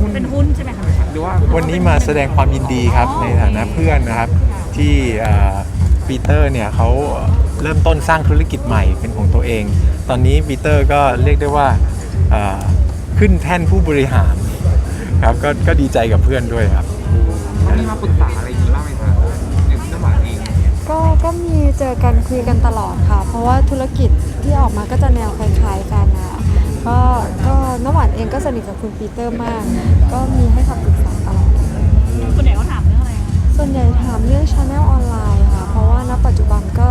หุ้น เป็นหุ้นใช่ไหมคะหรือว่าวันนี้มาแสดงความยินดีครับในฐานะเพื่อนนะครับ ที่เอ่อปีเตอร์เนี่ยเขาเริ่มต้นสร้างธุรกิจใหม่เป็นของตัวเอง ตอนนี้ปีเตอร์ก็เรียกได้ว่าเอ่อขึ้นแท่นผู้บริหารครับก็ก็ดีใจกับเพื่อนด้วยครับเขามีมาปรึกษาอะไรอย่างนี้บ้างไหมคะในคุณน้ำหวานเองก็ก็มีเจอกันคุยกันตลอดค่ะ เพราะว่าธุรกิจที่ออกมาก็จะแนวคล้ายๆกันนะ องก็สนิทกับคุณปีเตอร์มาก ก็มีให้คำปรึกษาตลอดส่วนใหญ่เขาถามเรื่องอะไรคะส่วนใหญ่ถามเรื่องช anel ออนไลน์ค่ะ เพราะว่าณปัจจุบันก็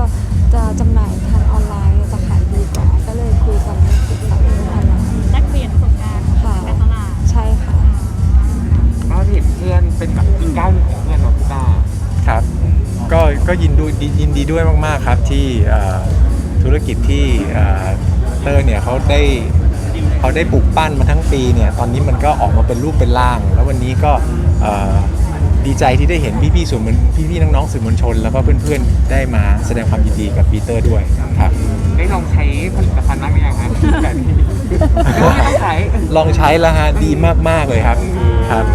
จะจำหน่ายทางออนไลน์จะขายดีกว่าก็เลยคุยกันเรื่องปรึกษาเรื่องออนไลน์แลกเปลี่ยนประสบการณ์ค่ะการตลาดใช่ค่ะก็เห็นเพื่อนเป็นแบบอีกก้าวหนึงของเพื่อนเนาะพี่ต้าครับ ก็ก็ยินดูดียินดีด้วยมากๆครับที่เอ่อธุรกิจที่เอ่อเตอร์เนี่ยเขาได้ เขาได้ปลูกปั้นมาทั้งปีเนี่ยตอนนี้มันก็ออกมาเป็นรูปเป็นร่าง แล้ววันนี้ก็เอ่อดีใจที่ได้เห็นพี่ๆสื่อมวลพี่ๆน้องๆสื่อมวลชน แล้วก็เพื่อนๆได้มาแสดงความยินดีกับปีเตอร์ด้วยครับได้ลองใช้ผลิตภัณฑ์บ้างหรือยังคะแบบนี้ไม่ต้องใช้ลองใช้แล้วฮะดีมากๆเลยครับครับ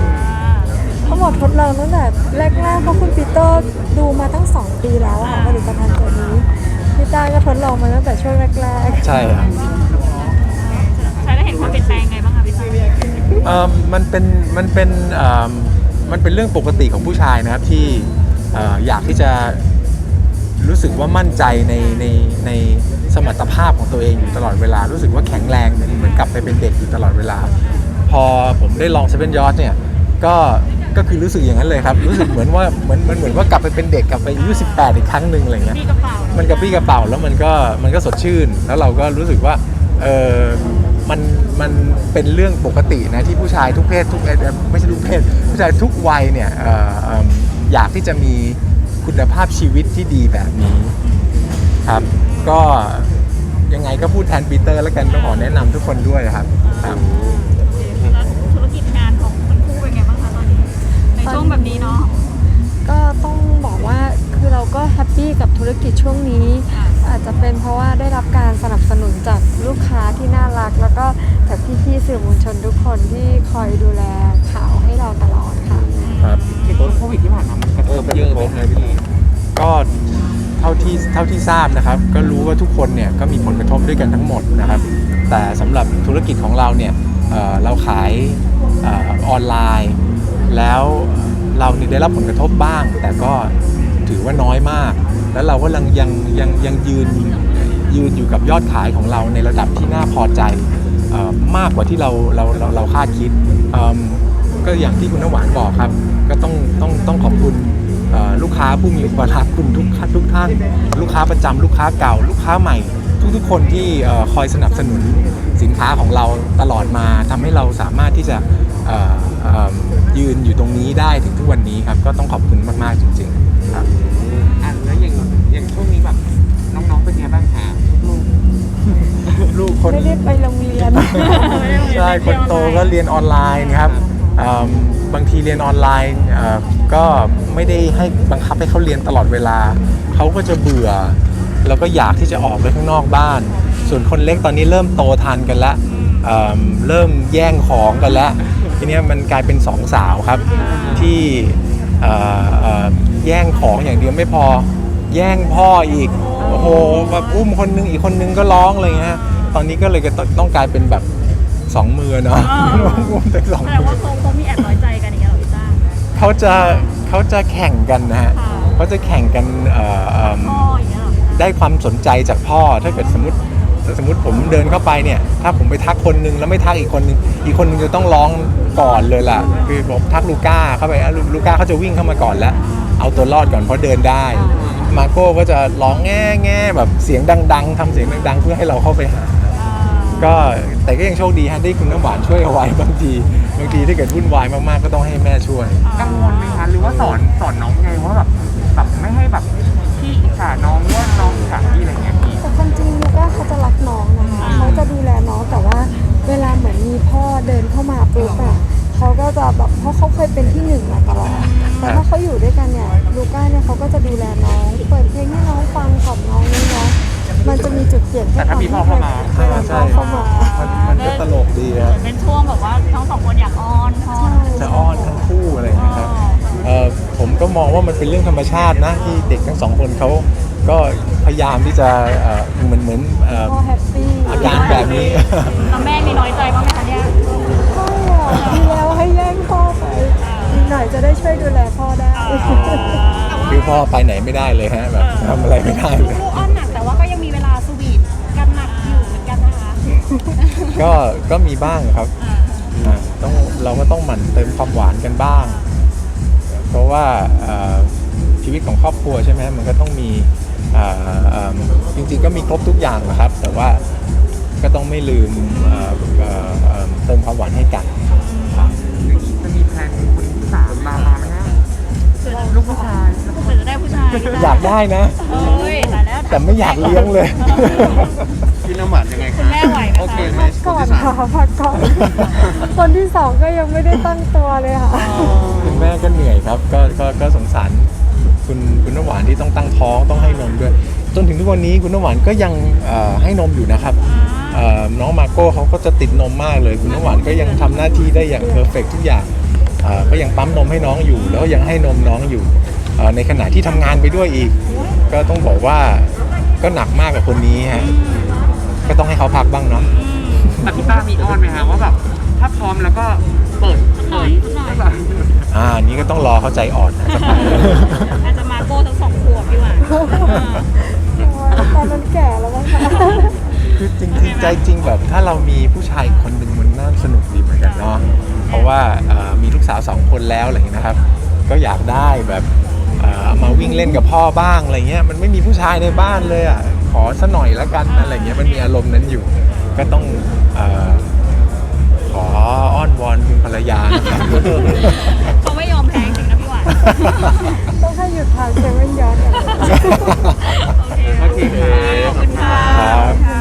เขาบอกทดลองตั้งแต่แรกๆเพราะคุณปีเตอร์ดูมาตั้ง 2 ปีแล้วอะค่ะผลิตภัณฑ์ตัวนี้พี่ต้าก็ทดลองมาตั้งแต่ช่วงแรกๆ ใช่ครับ ใช้แล้วเห็นความเปลี่ยนแปลงไงบ้างคะพี่ต้าเอ่อมันเป็นมันเป็นเอ่อมันเป็นเรื่องปกติของผู้ชายนะครับที่เอ่ออยากที่จะรู้สึกว่ามั่นใจในในในสมรรถภาพของตัวเองอยู่ตลอดเวลา รู้สึกว่าแข็งแรงเหมือนเหมือนกลับไปเป็นเด็กอยู่ตลอดเวลา พอผมได้ลองเซเว่นยอ t เนี่ยก็ก็คือรู้สึกอย่างนั้นเลยครับ รู้สึกเหมือนว่าเหมือนเหมือนเหมือนว่ากลับไปเป็นเด็กกลับไปอายุ18 อีกครั้งหนึ่งอะไรเงี้ยมีกระเป๋ามันกระปรี้กระเป๋าแล้วมันก็มันก็สดชื่น แล้วเราก็รู้สึกว่าเออ มันมันเป็นเรื่องปกตินะที่ผู้ชายทุกเพศทุกเอ่อไม่ใช่ทุกเพศผู้ชายทุกวัยเนี่ยเอ่อเอิ่มอยากที่จะมีคุณภาพชีวิตที่ดีแบบนี้ครับ ก็ยังไงก็พูดแทนปีเตอร์แล้วกันต้องขอแนะนำทุกคนด้วยครับครับ สื่อมวลชนทุกคนที่คอยดูแลข่าวให้เราตลอดค่ะ ครับเห็นว่าโควิดที่ผ่านมามันกระทบเยอะไหมคะพี่ก็เท่าที่เท่าที่ทราบนะครับ ก็รู้ว่าทุกคนเนี่ยก็มีผลกระทบด้วยกันทั้งหมดนะครับ แต่สำหรับธุรกิจของเราเนี่ยเอ่อเราขายเออออนไลน์ แล้วเราเนี่ยได้รับผลกระทบบ้าง แต่ก็ถือว่าน้อยมาก แล้วเราก็ยังยังยังยังยืนยืนอยู่กับยอดขายของเราในระดับที่น่าพอใจเอ่อ มากกว่าที่เราเราเราเราคาดคิดก็อย่างที่คุณน้ำหวานบอกครับ ก็ต้องต้องต้องขอบคุณลูกค้าผู้มีอุปการะคุณทุกทุกท่าน ลูกค้าประจำลูกค้าเก่า ลูกค้าใหม่ ทุกๆคนที่คอยสนับสนุนสินค้าของเราตลอดมาทำให้เราสามารถที่จะยืนอยู่ตรงนี้ได้ถึงทุกวันนี้ครับ ก็ต้องขอบคุณมากๆจริง ๆ ครับ ใช่คนโตก็เรียนออนไลน์นะครับเอิ่มบางทีเรียนออนไลน์เอ่อก็ไม่ได้ให้บังคับให้เขาเรียนตลอดเวลา เขาก็จะเบื่อ แล้วก็อยากที่จะออกไปข้างนอกบ้าน ส่วนคนเล็กตอนนี้เริ่มโตทันกันแล้วเอิ่มเริ่มแย่งของกันแล้วทีเนี้ยมันกลายเป็นสองสาวครับ ที่เอ่อเอ่อแย่งของอย่างเดียวไม่พอแย่งพ่ออีกโอ้โหแบบอุ้มคนนึงอีกคนนึงก็ร้องอะไรเงี้ยตอนนี้ก็เลยก็ต้องกลายเป็นแบบ สองมือเนาะอุ้มแต่สองแสดงมือว่าเขาเขามีแอบน้อยใจกันอย่างเงี้ยเหรอพี่ต้า เขาจะเขาจะแข่งกันนะฮะค่ะ เขาจะแข่งกันเอ่อเอิ่ม พ่ออย่างเงี้ยเหรอได้ความสนใจจากพ่อถ้าเกิดสมมติสมมติผมเดินเข้าไปเนี่ย ถ้าผมไปทักคนนึงแล้วไม่ทักอีกคนนึงอีกคนนึงจะต้องร้องก่อนเลยล่ะ คือผมทักลูก้าเข้าไปอะลูลูก้าเขาจะวิ่งเข้ามาก่อนแล้ว เอาตัวรอดก่อนเพราะเดินได้ มาโก้ก็จะร้องแง่แง่แบบเสียงดัง ๆทำเสียงดังๆ เพื่อให้เราเข้าไปหา ก็แต่ก็ยังโชคดีฮะที่คุณน้ำหวานช่วยเอาไว้บางทีบางทีถ้าเกิดวุ่นวายมากๆก็ต้องให้แม่ช่วย กังวลไหมคะหรือว่าสอนสอนน้องไงว่าแบบแบบไม่ให้แบบพี่อิจฉาน้องหรือว่าน้องอิจฉาพี่อะไรเงี้ยพี่แต่ความจริงลูก้าเขาจะรักน้องนะคะเขาจะดูแลน้องแต่ว่าเวลาเหมือนมีพ่อเดินเข้ามาปุ๊บอะเขาก็จะแบบเพราะเขาเคยเป็นที่หนึ่งมาตลอดแต่ถ้าเขาอยู่ด้วยกันเนี่ยลูก้าเนี่ยเขาก็จะดูแลน้องเปิดเพลงให้น้องฟังกล่อมน้องนี่เนาะ มันจะมีจุดเปลี่ยนแต่ถ้ามีพ่อเข้ามาใช่ใช่มันจะตลกดีครับอนเป็นช่วงแบบว่าทั้งสองคนอยากอ้อนพ่อจะอ้อนทั้งคู่อะไรอย่างเงี้ยครับเอ่อผมก็มองว่ามันเป็นเรื่องธรรมชาตินะที่เด็กทั้งสองคนเขาก็พยายามที่จะเอ่อเหมือนเหมือนอพ่อแฮปปี้อาการแบบนี้ แล้วแม่มีน้อยใจบ้างไหมคะเนี่ยพ่อดีแล้วให้แย่งพ่อไปอีกหนจะได้ช่วยดูแลพ่อได้ คือพ่อไปไหนไม่ได้เลยฮะแบบทำอะไรไม่ได้เลยอ้อน ก็ก็มีบ้างครับอ่าต้องเราก็ต้องหมั่นเติมความหวานกันบ้าง เพราะว่าเอ่อชีวิตของครอบครัวใช่ไหมมันก็ต้องมีอ่าเอิ่มจริงๆก็มีครบทุกอย่างนะครับ แต่ว่าก็ต้องไม่ลืมเอ่อเอ่อเอิ่มเติมความหวานให้กันครับจะมีแพลนคนที่สามมามาไหมฮะลูกผู้ชายหรือจะได้ผู้ชายอยากได้นะเอ้ยแต่แล้วแต่ไม่อยากเลี้ยงเลย เคคะไหมก่อนค่ะพักก่อนคนที่สองก็ยังไม่ได้ตั้งตัวเลยค่ะ คุณแม่ก็เหนื่อยครับก็ก็ก็สงสารคุณคุณน้ำหวานที่ต้องตั้งท้องต้องให้นมด้วย จนถึงทุกวันนี้คุณน้ำหวานก็ยังเอ่อให้นมอยู่นะครับเอ่อน้องมาโก้เขาก็จะติดนมมากเลย คุณน้ำหวานก็ยังทำหน้าที่ได้อย่างเพอร์เฟกทุกอย่างเอ่อก็ยังปั๊มนมให้น้องอยู่ แล้วยังให้นมน้องอยู่เอ่อในขณะที่ทำงานไปด้วยอีก ก็ต้องบอกว่าก็หนักมากกับคนนี้ฮะ ก็ต้องให้เขาพักบ้างเนาะแต่พี่ป้ามีอ้อนไหมฮะว่าแบบถ้าพร้อมแล้วก็เปิดเปิดให้แบบอ่าอันนี้ก็ต้องรอเขาใจอ่อนนะสักพักอาจจะมาโก้ทั้งสองขวบดีกว่าตอนนั้นแก่แล้วมั้งคะคือจริงๆใจจริงแบบถ้าเรามีผู้ชายคนหนึ่งมันน่าสนุกดีเหมือนกันเนาะเพราะว่าเอ่อมีลูกสาวสองคนแล้วอะไรอย่างเงี้ยนะครับ ก็อยากได้แบบเอ่อมาวิ่งเล่นกับพ่อบ้างอะไรเงี้ยมันไม่มีผู้ชายในบ้านเลยอะ ขอสะหน่อยละกันอะไรเงี้ยมันมีอารมณ์นั้นอยู่ ก็ต้องขออ้อนวอนคุณภรรยาเขาไม่ยอมแพ้จริงนะพี่หวาน ต้องให้หยุดทานเซเว่นย้อนโอเค ขอบคุณค่ะ